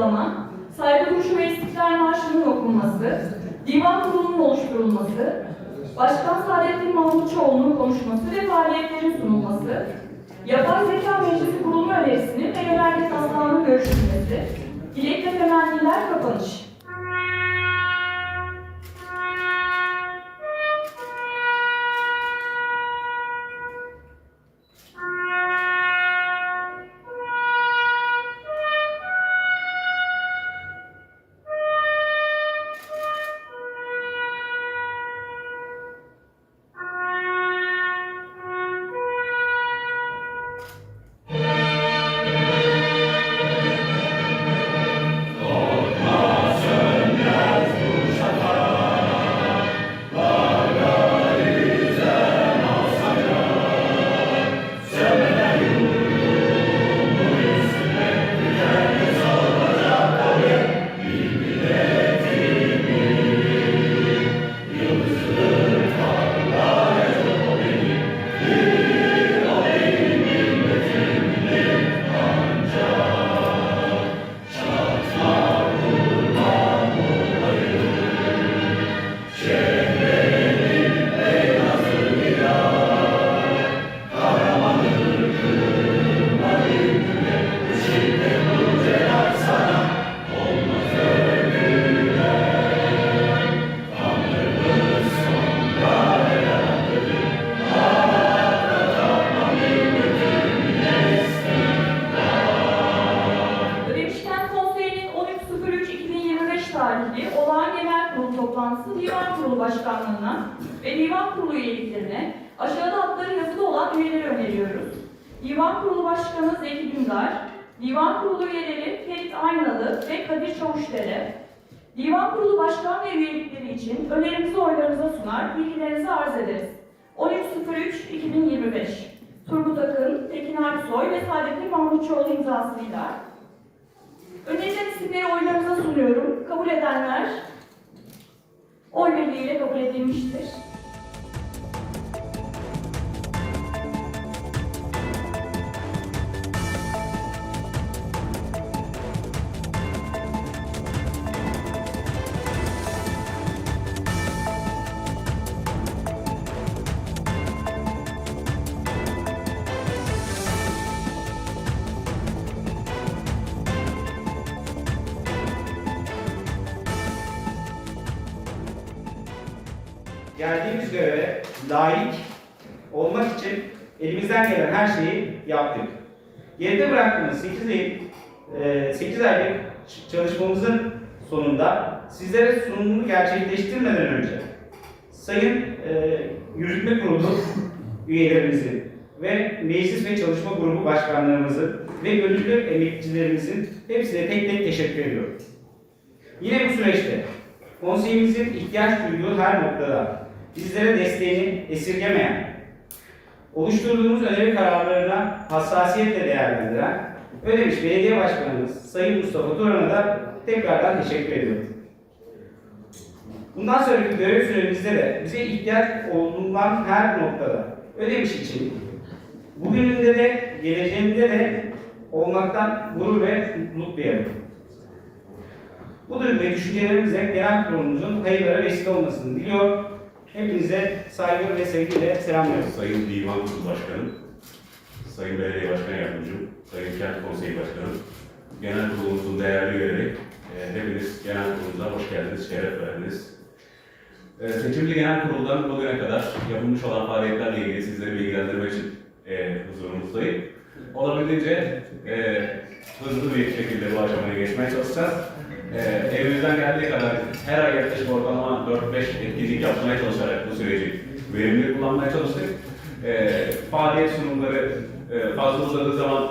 Yoklama, saygı duruşu ve istiklal marşının okunması, divan kurulunun oluşturulması, Başkan Saadettin Mahmutçuoğlu'nun konuşması ve faaliyetlerin sunulması, Yapay Zeka Meclisi kurulma önerisinin ve yönerge taslağının görüşülmesi, dilek ve temenniler kapanış. Aynalı ve Kadir Çavuşdere, Divan Kurulu Başkan ve üyelikleri için önerimizi oylarınıza sunar, bilgilerinizi arz ederiz. 13.03.2025 Turgut Akın, Tekin Alpsoy ve Saadettin Mahmutçuoğlu imzasıyla Önerilen isimleri oylarınıza sunuyorum. Kabul edenler oy birliğiyle kabul edilmiştir. Layık olmak için elimizden gelen her şeyi yaptık. Geride bıraktığımız 8 aylık, 8 aylık çalışmamızın sonunda sizlere sunumunu gerçekleştirmeden önce Sayın e, Yürütme Kurulu üyelerimizin ve Meclis ve Çalışma Grubu başkanlarımızın ve gönüllü emekçilerimizin hepsine tek tek teşekkür ediyorum. Yine bu süreçte konseyimizin ihtiyaç duyduğu her noktada bizlere desteğini esirgemeyen, oluşturduğumuz öneri kararlarına hassasiyetle değerlendiren Ödemiş Belediye Başkanımız Sayın Mustafa Turan'a da tekrardan teşekkür ediyorum. Bundan sonraki görev süremizde de bize ihtiyaç olduğundan her noktada Ödemiş için bugününde de geleceğinde de olmaktan gurur ve mutluluk duyarım. Bu durum ve düşüncelerimizle genel kurulumuzun hayırlara vesile olmasını diliyor. Hepinize saygı ve sevgiyle selamlıyorum. Sayın Divan Kurulu Başkanım, Sayın Belediye Başkan Yardımcım, Sayın Kent Konseyi Başkanım, Genel Kurulumuzun değerli üyeleri, e, hepiniz Genel Kurulumuza hoş geldiniz, şeref verdiniz. E, seçimli Genel Kurul'dan bugüne kadar yapılmış olan faaliyetlerle ilgili sizleri bilgilendirmek için e, huzurumuzdayım. Olabildiğince e, hızlı bir şekilde bu aşamaya geçmeye çalışacağız. E, elimizden geldiği kadar her ay yaklaşık ortalama 4-5 etkinlik yapmaya çalışarak bu süreci verimli kullanmaya çalıştık. E, faaliyet sunumları e, fazla uzadığı zaman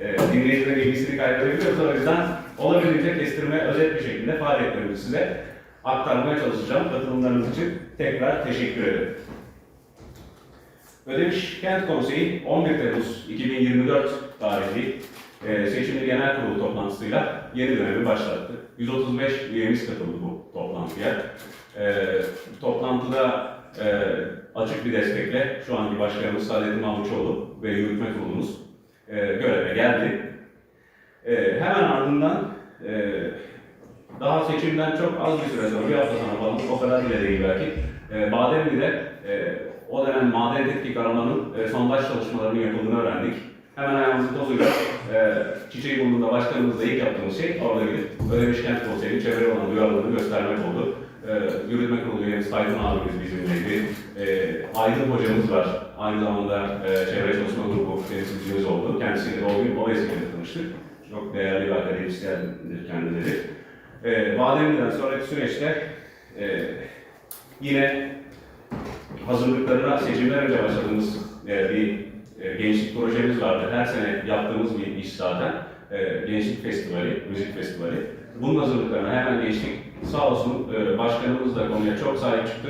e, dinleyicilerin ilgisini kaybedebiliyoruz. O yüzden olabildiğince kestirme, özet bir şekilde faaliyetlerimizi size aktarmaya çalışacağım. Katılımlarınız için tekrar teşekkür ederim. Ödemiş Kent Konseyi 11 Temmuz 2024 tarihli e, seçimli genel kurulu toplantısıyla yeni dönemi başlattı. 135 üyemiz katıldı bu toplantıya. E, toplantıda e, açık bir destekle şu anki başkanımız Saadettin Avuçoğlu ve yürütme kurulumuz e, göreve geldi. E, hemen ardından e, daha seçimden çok az bir süre sonra, bir hafta sonra falan o kadar bile değil belki, e, Bademli'de e, o dönem maden tetkik aramanın e, sondaj çalışmalarının yapıldığını öğrendik. Hemen ayağımızı tozuyla e, Çiçeği Burnu'nda başkanımızla ilk yaptığımız şey orada gidip Ödemiş Kent Konseyi'nin çevre olan duyarlılığını göstermek oldu. E, yürütme kurulu üyemiz Tayfun abimiz bizimleydi. E, Aydın hocamız var. Aynı zamanda e, çevre çalışma grubu temsilcimiz oldu. Kendisiyle o gün o vesileyle tanıştık. Çok değerli bir akademisyendir kendileri. E, Bademli'den sonraki süreçte e, yine hazırlıklarına seçimler önce başladığımız e, bir e, gençlik projemiz vardı. Her sene yaptığımız bir iş zaten. E, gençlik Festivali, Müzik Festivali. Bunun hazırlıklarına hemen geçtik. Sağ olsun e, başkanımız da konuya çok sahip çıktı.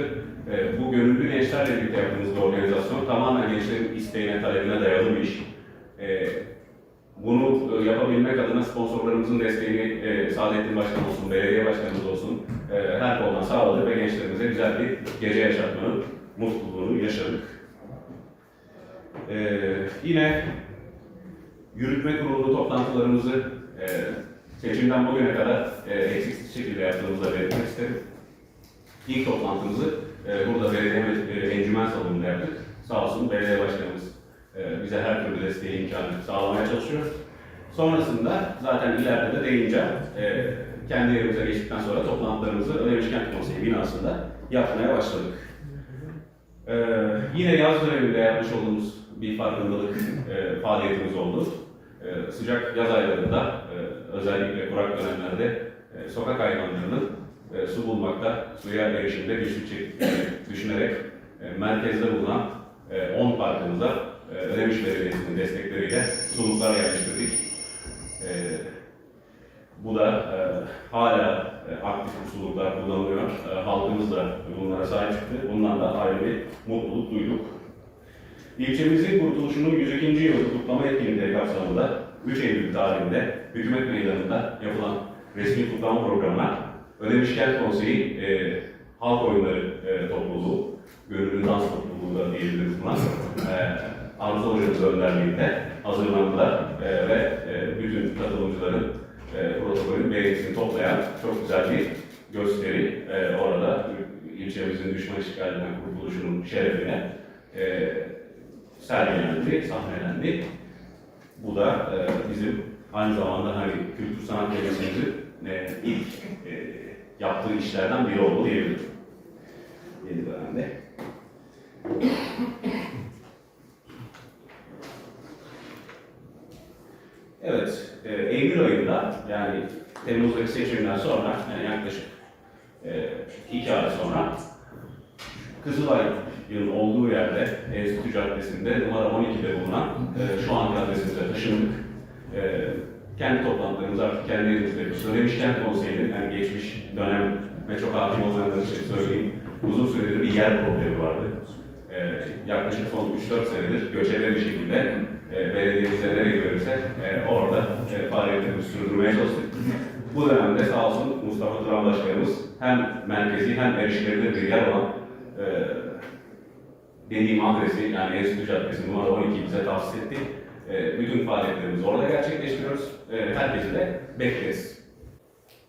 E, bu gönüllü gençlerle birlikte yaptığımız bir organizasyon tamamen gençlerin isteğine, talebine dayalı bir iş. Bunu e, yapabilmek adına sponsorlarımızın desteğini e, Saadettin Başkan olsun, belediye başkanımız olsun e, her koldan sağladı ve gençlerimize güzel bir gece yaşatmanın mutluluğunu yaşadık. E, yine yürütme kurulu toplantılarımızı e, seçimden bugüne kadar e, eksiksiz şekilde yaptığımızı da belirtmek isterim. İlk toplantımızı e, burada belediye e, encümen salonunda yaptık. Sağ olsun belediye başkanımız e, bize her türlü desteği imkanı sağlamaya çalışıyor. Sonrasında zaten ileride de değineceğim. E, kendi yerimize geçtikten sonra toplantılarımızı Ödemiş Kent Konseyi binasında yapmaya başladık. E, yine yaz döneminde yapmış olduğumuz bir farkındalık e, faaliyetimiz oldu. E, sıcak yaz aylarında e, özellikle kurak dönemlerde e, sokak hayvanlarının e, su bulmakta, suya erişimde güçlük çektiklerini düşünerek e, merkezde bulunan e, 10 parkımıza e, Ödemiş Belediyesi'nin destekleriyle suluklar yerleştirdik. E, bu da e, hala e, aktif suluklar kullanılıyor. E, halkımız da bunlara sahip çıktı. Bundan da ayrı bir mutluluk duyduk. İlçemizin kurtuluşunun 102. yılı kutlama etkinliği kapsamında 3 Eylül tarihinde Hükümet Meydanı'nda yapılan resmi kutlama programına Ödemiş Kent Konseyi e, Halk Oyunları e, Topluluğu, Gönüllü Dans Topluluğu da diyebiliriz buna, e, Arzu Hocamız önderliğinde hazırlandılar e, ve e, bütün katılımcıların e, protokolün beğenisini toplayan çok güzel bir gösteri e, orada ilçemizin düşman işgalinden kurtuluşunun şerefine e, sergilendi, sahnelendi. Bu da e, bizim aynı zamanda hani kültür sanat kelimemizin e, ilk e, yaptığı işlerden biri oldu diyebilirim. Yeni dönemde. Evet, e, Eylül ayında yani Temmuz'daki seçimden sonra yani yaklaşık e, iki ay sonra Kızılay'ın olduğu yerde Enstitü Caddesi'nde numara 12'de bulunan e, şu an adresimize taşındık. E, kendi toplantılarımız artık kendi elimizde yapıyoruz. Ödemiş Kent Konseyi'nin yani geçmiş dönem ve çok hakim olmayanlar için söyleyeyim. Uzun süredir bir yer problemi vardı. E, yaklaşık son 3-4 senedir göçebe bir şekilde e, belediyemize nereye verirse e, orada e, faaliyetlerimizi sürdürmeye çalıştık. Bu dönemde sağ olsun Mustafa Turan Başkanımız hem merkezi hem erişilebilir bir yer olan e, dediğim adresi yani Enstitü Caddesi numara 12 bize tahsis etti. E, bütün faaliyetlerimizi orada gerçekleştiriyoruz. E, herkesi de bekleriz.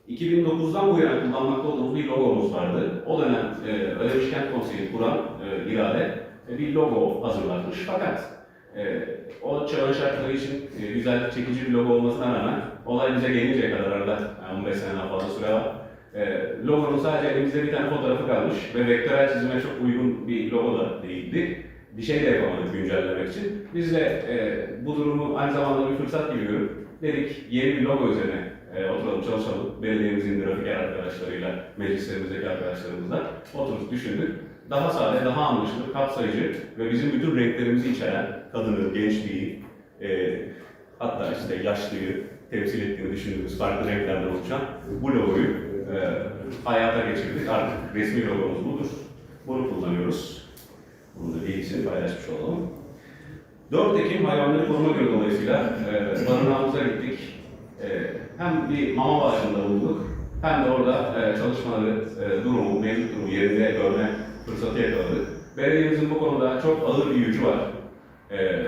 2009'dan bu yana kullanmakta olduğumuz bir logomuz vardı. O dönem e, Ödemiş Kent Konseyi kuran e, irade e, bir logo hazırlatmış fakat e, o çağın şartları için e, güzel, çekici bir logo olmasına rağmen olay bize gelinceye kadar arada yani 15 sene fazla süre var. E, logonun sadece elimizde bir tane fotoğrafı kalmış ve vektörel çizime çok uygun bir logo da değildi. Bir şey de yapamadık güncellemek için. Biz de e, bu durumu aynı zamanda bir fırsat gibi görüp dedik yeni bir logo üzerine e, oturalım çalışalım. Belediyemizin grafiker arkadaşlarıyla, meclislerimizdeki arkadaşlarımızla oturup düşündük. Daha sade, daha anlaşılır, kapsayıcı ve bizim bütün renklerimizi içeren kadını, gençliği, e, hatta işte yaşlıyı temsil ettiğini düşündüğümüz farklı renklerden oluşan bu logoyu e, hayata geçirdik. Artık resmi logomuz budur. Bunu kullanıyoruz. Bunu da bilgisini paylaşmış olalım. 4 Ekim Hayvanları Koruma Günü dolayısıyla e, barınağımıza gittik. E, hem bir mama bağışında bulunduk, hem de orada e, çalışmaları, e, durumu, mevcut durumu yerinde görme fırsatı yakaladık. Belediyemizin bu konuda çok ağır bir yükü var. E,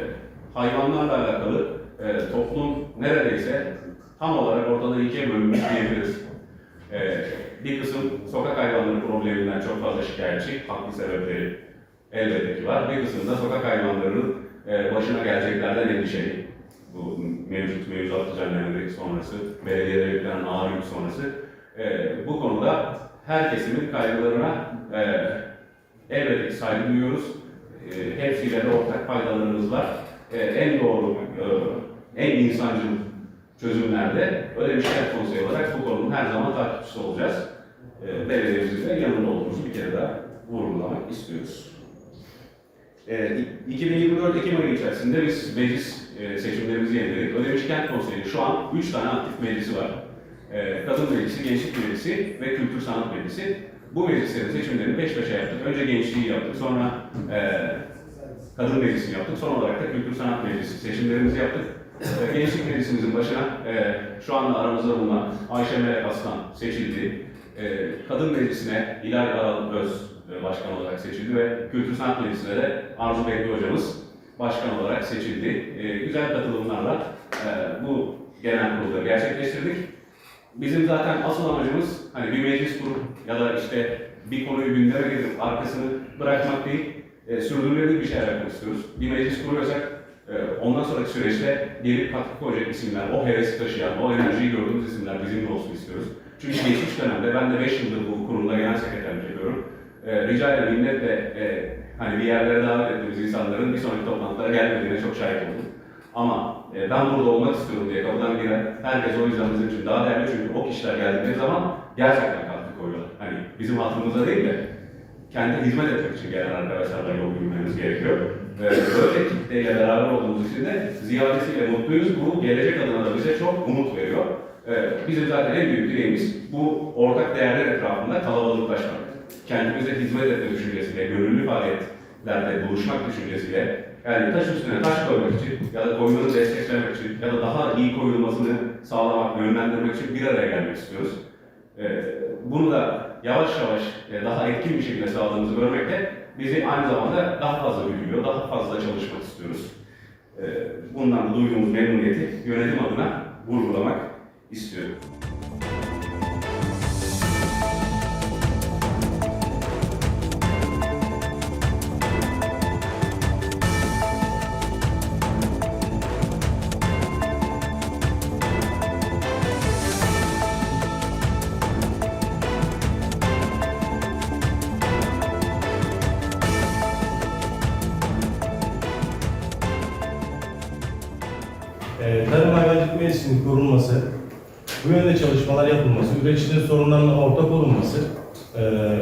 hayvanlarla alakalı e, toplum neredeyse tam olarak ortadan ikiye bölünmüş diyebiliriz. Ee, bir kısım sokak hayvanları probleminden çok fazla şikayetçi, haklı sebepleri elbette ki var. Bir kısım da sokak hayvanlarının e, başına geleceklerden endişeli. Bu mevcut mevzuat düzenlemeleri sonrası, belediyelere yüklenen ağır yük sonrası. E, bu konuda her kesimin kaygılarına e, elbette ki saygı duyuyoruz. Hepsiyle de ortak faydalarımız var. En doğru, en insancıl çözümlerde Ödemiş Kent Konseyi olarak bu konunun her zaman takipçisi olacağız. E, belediyemizin yanında olduğumuzu bir kere daha vurgulamak istiyoruz. E, 2024 Ekim ayı içerisinde biz meclis e, seçimlerimizi yeniledik. Ödemiş Kent Konseyi şu an 3 tane aktif meclisi var. E, Kadın Meclisi, Gençlik Meclisi ve Kültür Sanat Meclisi. Bu meclislerin seçimlerini peş peşe yaptık. Önce gençliği yaptık, sonra e, Kadın Meclisi'ni yaptık, son olarak da Kültür Sanat Meclisi seçimlerimizi yaptık. E, Gençlik Meclisimizin başına e, şu anda aramızda bulunan Ayşe Melek Aslan seçildi. E, Kadın Meclisi'ne Hilal Aral Öz e, başkan olarak seçildi ve Kültür Sanat Meclisi'ne de Arzu Bekli hocamız başkan olarak seçildi. E, güzel katılımlarla e, bu genel kurulları gerçekleştirdik. Bizim zaten asıl amacımız hani bir meclis kurup ya da işte bir konuyu gündeme getirip arkasını bırakmak değil, e, sürdürülebilir bir şeyler yapmak istiyoruz. Bir meclis kuruyorsak ondan sonraki süreçte gelip katkı koyacak isimler, o hevesi taşıyan, o enerjiyi gördüğümüz isimler bizimle olsun istiyoruz. Çünkü geçmiş dönemde ben de 5 yıldır bu kurumda genel sekreterlik yapıyorum. E, rica ederim minnetle e, hani bir yerlere davet ettiğimiz insanların bir sonraki toplantılara gelmediğine çok şahit oldum. Ama e, ben burada olmak istiyorum diye kapıdan giren herkes o yüzden bizim için daha değerli çünkü o kişiler geldikleri zaman gerçekten katkı koyuyorlar. Hani bizim hatırımıza değil de kendi hizmet etmek için gelen arkadaşlarla yol yürümemiz gerekiyor. Ve böyle kitleyle beraber olduğumuz için de ziyadesiyle mutluyuz. Bu gelecek adına da bize çok umut veriyor. Bizim zaten en büyük dileğimiz bu ortak değerler etrafında kalabalıklaşmak. Kendimize hizmet etme düşüncesiyle, gönüllü faaliyetlerde buluşmak düşüncesiyle, yani taş üstüne taş koymak için ya da koymanı desteklemek için ya da daha iyi koyulmasını sağlamak, yönlendirmek için bir araya gelmek istiyoruz. Ee, bunu da yavaş yavaş e, daha etkin bir şekilde sağladığımızı görmek de bizi aynı zamanda daha fazla büyülüyor, daha fazla çalışmak istiyoruz. Ee, Bundan da duyduğumuz memnuniyeti yönetim adına vurgulamak istiyorum. Sorunlarına ortak olunması e,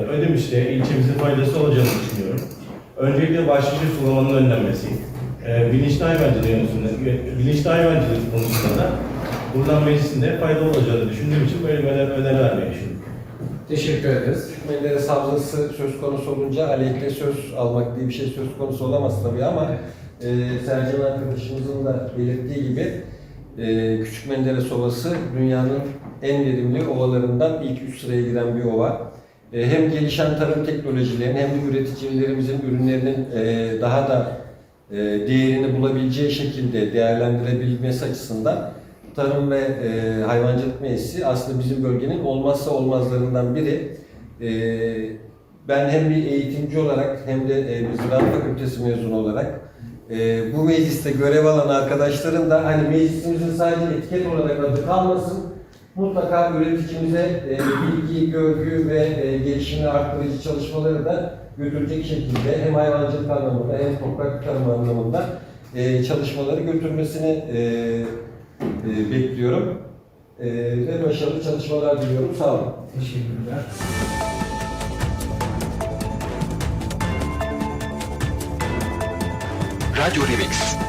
Ödemiş'te ilçemizin faydası olacağını düşünüyorum. Öncelikle başlıca sulamanın önlenmesi, e, bilinçli hayvancılık yönetimi, bilinçli hayvancılık konusunda da buradan meclisinde fayda olacağını düşündüğüm için böyle bir öneri, vermeyi. Teşekkür ederiz. Hükümelilerin savcısı söz konusu olunca aleyhte söz almak diye bir şey söz konusu olamaz tabii ama e, Sercan arkadaşımızın da belirttiği gibi e, Küçük Menderes Ovası dünyanın en verimli ovalarından ilk üç sıraya giren bir ova. E, hem gelişen tarım teknolojilerinin hem de üreticilerimizin ürünlerinin e, daha da e, değerini bulabileceği şekilde değerlendirebilmesi açısından Tarım ve Hayvancılık Meclisi aslında bizim bölgenin olmazsa olmazlarından biri. Ben hem bir eğitimci olarak hem de bir Ziraat Fakültesi mezunu olarak bu mecliste görev alan arkadaşların da hani meclisimizin sadece etiket olarak adı kalmasın, mutlaka üreticimize e, bilgi, görgü ve e, gelişimini arttırıcı çalışmaları da götürecek şekilde hem hayvancılık anlamında hem toprak tarım anlamında e, çalışmaları götürmesini e, e, bekliyorum. E, ve başarılı çalışmalar diliyorum. Sağ olun. Teşekkürler. Radyo Remix.